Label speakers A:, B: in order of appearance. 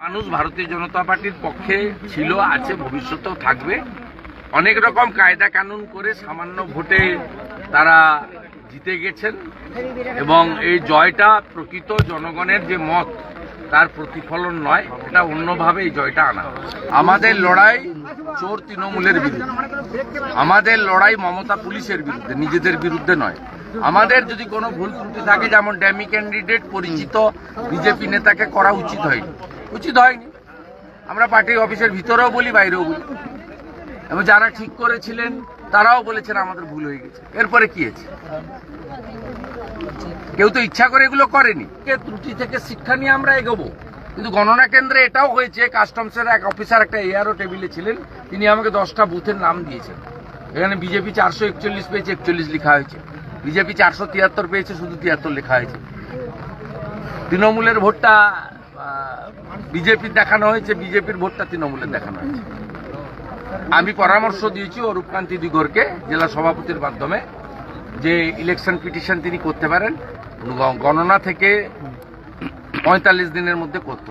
A: মানুষ ভারতীয় জনতা পার্টির পক্ষে ছিল, আছে, ভবিষ্যতেও থাকবে। অনেক রকম কায়দা কানুন করে সামান্য ভোটে তারা জিতে গেছেন এবং এই জয়টা প্রকৃত জনগণের যে মত, তার প্রতিফলন নয়, এটা অন্যভাবে এই জয়টা আনা। আমাদের লড়াই চোর তৃণমূলের বিরুদ্ধে। আমাদের লড়াই মমতা পুলিশের বিরুদ্ধে, নিজেদের বিরুদ্ধে নয়। আমাদের যদি কোনো ভুল ত্রুটি থাকে, যেমন ড্যামি ক্যান্ডিডেট পরিচিত বিজেপি নেতাকে করা উচিত হয়নি উচিত হয়নি। আমরা পার্টির অফিসের ভিতরেও বলি, বাইরেও বলি। এবং যারা ঠিক করেছিলেন, তারাও বলেছেন আমাদের ভুল হয়ে গেছে। এরপরে কি আছে? কেউ তো ইচ্ছা করে এগুলো করেনি। ত্রুটি থেকে শিক্ষা নিয়ে আমরা এগোবো? কিন্তু গণনা কেন্দ্রে এটাও হয়েছে, কাস্টমসের এক অফিসার একটা এআরও টেবিলে ছিলেন, তিনি আমাকে দশটা বুথের নাম দিয়েছেন। এখানে বিজেপি চারশো একচল্লিশ পেয়েছে, একচল্লিশ লেখা হয়েছে। বিজেপি চারশো তিয়াত্তর পেয়েছে, শুধু তিয়াত্তর লেখা হয়েছে। তৃণমূলের ভোটটা বিজেপির দেখানো হয়েছে, বিজেপির ভোটটা তৃণমূলের দেখানো হয়েছে আমি পরামর্শ দিয়েছি অরূপকান্তি দিগরকে, জেলা সভাপতির মাধ্যমে, যে ইলেকশন পিটিশন তিনি করতে পারেন, গণনা থেকে পঁয়তাল্লিশ দিনের মধ্যে করতে।